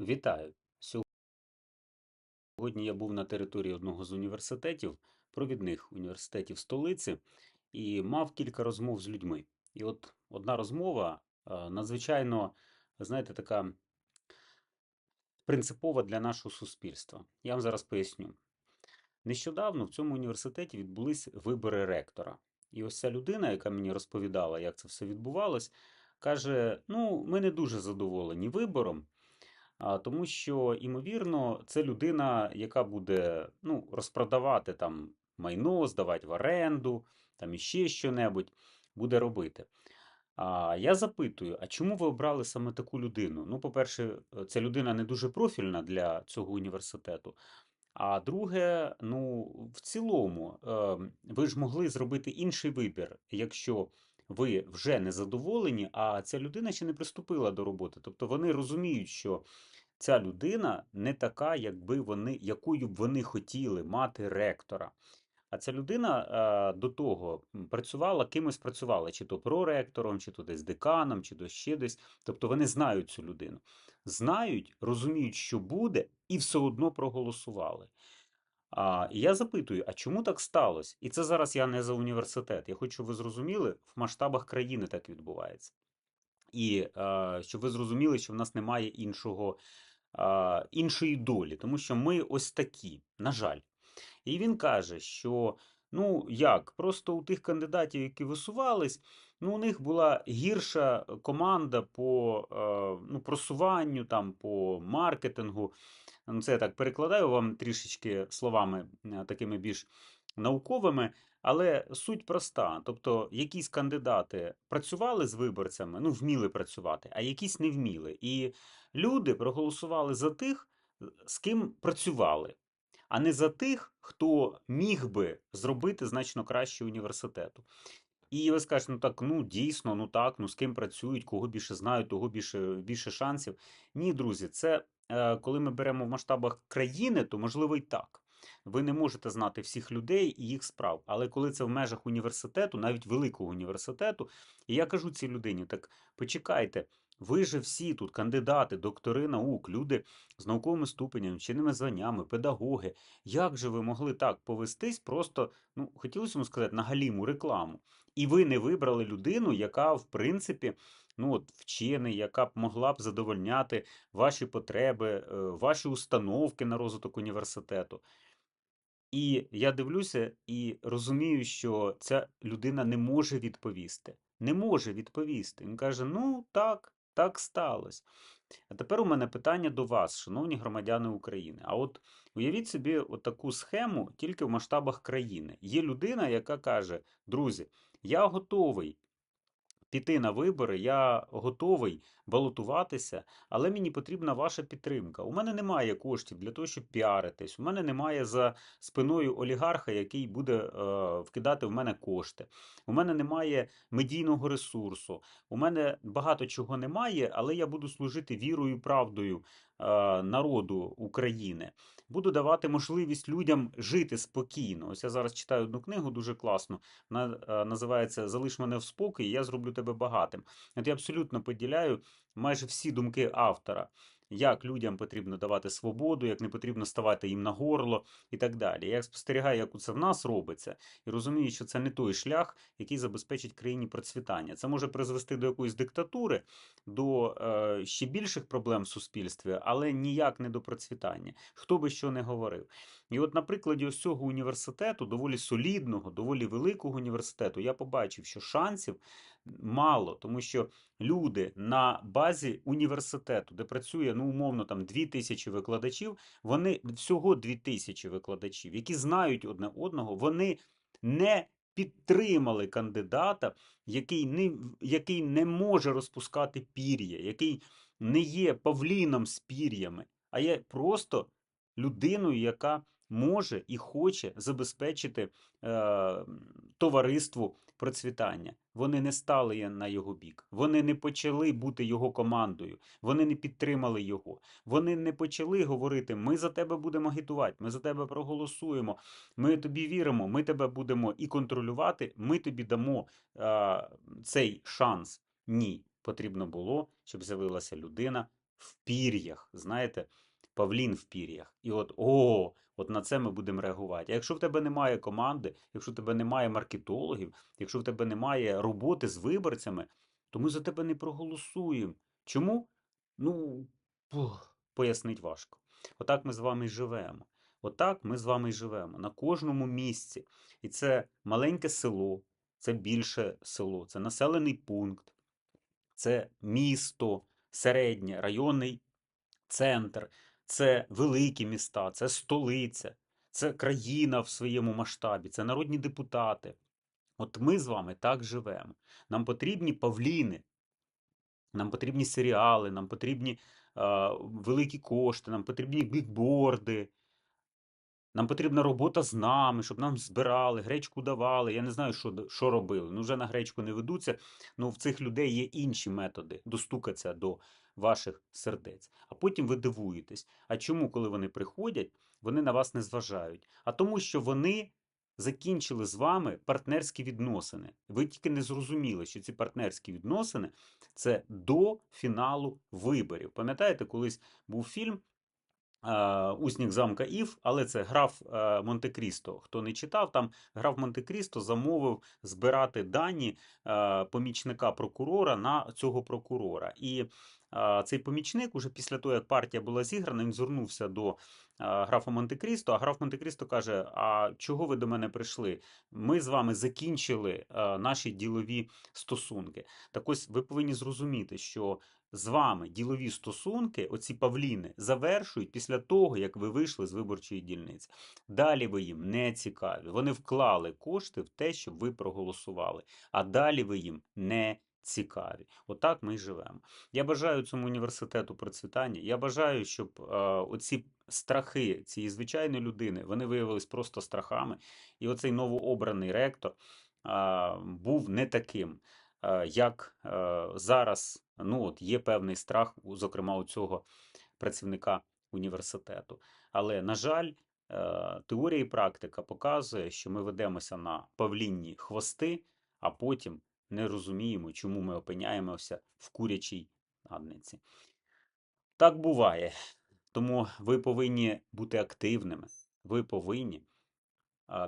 Вітаю! Сьогодні я був на території одного з університетів, провідних університетів столиці, і мав кілька розмов з людьми. І от одна розмова е, надзвичайно, знаєте, така принципова для нашого суспільства. Я вам зараз поясню. Нещодавно в цьому університеті відбулись вибори ректора. І ось ця людина, яка мені розповідала, як це все відбувалось, каже: Ну, ми не дуже задоволені вибором. Тому що, ймовірно, це людина, яка буде ну, розпродавати там майно, здавати в оренду, там іще що-небудь буде робити. А я запитую: а чому ви обрали саме таку людину? Ну, по-перше, е, ця людина не дуже профільна для цього університету. А друге, ну, в цілому, е, ви ж могли зробити інший вибір, якщо ви вже не задоволені, а ця людина ще не приступила до роботи. Тобто вони розуміють, що ця людина не така, якби вони, якою б вони хотіли мати ректора. А ця людина е, до того працювала, кимось працювала, чи то проректором, чи то десь деканом, чи то ще десь. Тобто вони знають цю людину. Знають, розуміють, що буде, і все одно проголосували. А, і я запитую, а чому так сталося? І це зараз я не за університет. Я хочу, щоб ви зрозуміли, в масштабах країни так відбувається. І е, щоб ви зрозуміли, що в нас немає іншого, е, іншої долі, тому що ми ось такі, на жаль. І він каже, що ну як, просто у тих кандидатів, які висувались, ну у них була гірша команда по е, ну, просуванню, там, по маркетингу. Ну, Це я так перекладаю вам трішечки словами е, такими більш науковими. Але суть проста. Тобто, якісь кандидати працювали з виборцями, ну, вміли працювати, а якісь не вміли. І люди проголосували за тих, з ким працювали а не за тих, хто міг би зробити значно краще університету. І ви скажете, ну так, ну дійсно, ну так, ну з ким працюють, кого більше знають, того більше більше шансів. Ні, друзі, це е, коли ми беремо в масштабах країни, то можливо і так. Ви не можете знати всіх людей і їх справ. Але коли це в межах університету, навіть великого університету, і я кажу цій людині: так почекайте, ви же всі тут кандидати, доктори наук, люди з науковими ступенями, вченими званнями, педагоги. Як же ви могли так повестись? Просто ну хотілося йому сказати на галіму рекламу. І ви не вибрали людину, яка, в принципі, ну от вчений, яка б могла б задовольняти ваші потреби, е, ваші установки на розвиток університету. І я дивлюся і розумію, що ця людина не може відповісти. Не може відповісти. Він каже: ну так, так сталося. А тепер у мене питання до вас, шановні громадяни України. А от уявіть собі таку схему тільки в масштабах країни. Є людина, яка каже: друзі, я готовий піти на вибори, я готовий балотуватися, але мені потрібна ваша підтримка. У мене немає коштів для того, щоб піаритись. У мене немає за спиною олігарха, який буде е, вкидати в мене кошти. У мене немає медійного ресурсу. У мене багато чого немає, але я буду служити вірою правдою народу України. Буду давати можливість людям жити спокійно. Ось я зараз читаю одну книгу дуже класну. Вона е, називається Залиш мене в спокій, я зроблю тебе багатим. От я абсолютно поділяю майже всі думки автора. Як людям потрібно давати свободу, як не потрібно ставати їм на горло і так далі. Я спостерігаю, як це в нас робиться, і розумію, що це не той шлях, який забезпечить країні процвітання. Це може призвести до якоїсь диктатури, до е, ще більших проблем в суспільстві, але ніяк не до процвітання. Хто би що не говорив. І от на прикладі ось цього університету, доволі солідного, доволі великого університету, я побачив, що шансів мало, тому що люди на базі університету, де працює ну умовно там 2 тисячі викладачів, вони всього 2 тисячі викладачів, які знають одне одного, вони не підтримали кандидата, який не, який не може розпускати пір'я, який не є павліном з пір'ями, а є просто людиною, яка може і хоче забезпечити е, товариству процвітання. Вони не стали на його бік, вони не почали бути його командою, вони не підтримали його. Вони не почали говорити: ми за тебе будемо агітувати, ми за тебе проголосуємо, ми тобі віримо, ми тебе будемо і контролювати, ми тобі дамо е, цей шанс. Ні, потрібно було, щоб з'явилася людина в пір'ях, знаєте, павлін в пір'ях. І от о, от на це ми будемо реагувати. А якщо в тебе немає команди, якщо в тебе немає маркетологів, якщо в тебе немає роботи з виборцями, то ми за тебе не проголосуємо. Чому? Ну, пояснить важко. Отак ми з вами живемо. Отак ми з вами живемо на кожному місці. І це маленьке село, це більше село, це населений пункт, це місто, середнє, районний центр, це великі міста, це столиця, це країна в своєму масштабі, це народні депутати. От ми з вами так живемо. Нам потрібні павліни, нам потрібні серіали, нам потрібні е, великі кошти, нам потрібні бікборди. Нам потрібна робота з нами, щоб нам збирали, гречку давали. Я не знаю, що, що робили. Ну, вже на гречку не ведуться. Ну, в цих людей є інші методи достукатися до ваших сердець. А потім ви дивуєтесь. А чому, коли вони приходять, вони на вас не зважають? А тому, що вони закінчили з вами партнерські відносини. Ви тільки не зрозуміли, що ці партнерські відносини це до фіналу виборів. Пам'ятаєте, колись був фільм Уснік замка Ів, але це граф е, Монте-Крісто. Хто не читав, там граф Монте-Крісто замовив збирати дані е, помічника прокурора на цього прокурора. І е, цей помічник, уже після того, як партія була зіграна, він звернувся до е, графа Монте-Крісто, а граф Монте-Крісто каже: А чого ви до мене прийшли? Ми з вами закінчили е, наші ділові стосунки. Так ось ви повинні зрозуміти, що з вами ділові стосунки, оці павліни, завершують після того, як ви вийшли з виборчої дільниці. Далі ви їм не цікаві. Вони вклали кошти в те, щоб ви проголосували. А далі ви їм не цікаві. Отак ми й живемо. Я бажаю цьому університету процвітання. Я бажаю, щоб е, оці страхи цієї звичайної людини вони виявились просто страхами. І оцей новообраний ректор е, був не таким е, як е, зараз ну, от є певний страх, зокрема у цього працівника університету. Але, на жаль, е, теорія і практика показує, що ми ведемося на павлінні хвости, а потім не розуміємо, чому ми опиняємося в курячій надниці. Так буває. Тому ви повинні бути активними. Ви повинні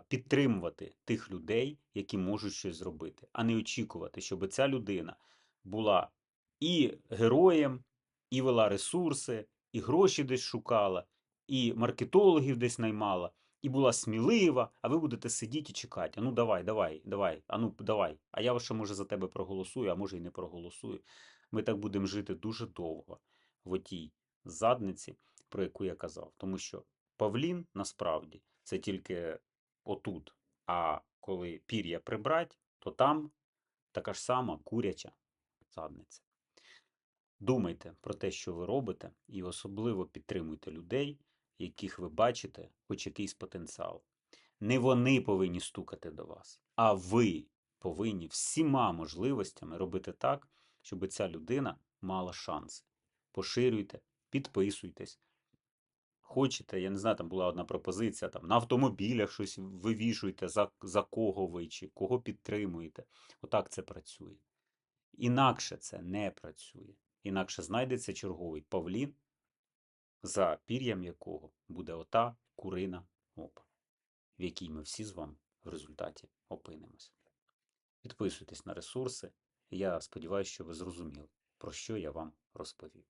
підтримувати тих людей, які можуть щось зробити, а не очікувати, щоб ця людина була і героєм, і вела ресурси, і гроші десь шукала, і маркетологів десь наймала, і була смілива, а ви будете сидіти і чекати. А ну давай, давай, давай, а ну давай. А я ще може за тебе проголосую, а може і не проголосую. Ми так будемо жити дуже довго в отій задниці, про яку я казав. Тому що Павлін насправді це тільки отут. А коли пір'я прибрать, то там така ж сама куряча задниця. Думайте про те, що ви робите, і особливо підтримуйте людей, яких ви бачите, хоч якийсь потенціал. Не вони повинні стукати до вас, а ви повинні всіма можливостями робити так, щоб ця людина мала шанси. Поширюйте, підписуйтесь. Хочете, я не знаю, там була одна пропозиція, там на автомобілях щось вивішуйте, за, за кого ви чи кого підтримуєте. Отак це працює. Інакше це не працює. Інакше знайдеться черговий павлін, за пір'ям якого буде ота курина опа, в якій ми всі з вами в результаті опинимося. Підписуйтесь на ресурси. Я сподіваюся, що ви зрозуміли, про що я вам розповів.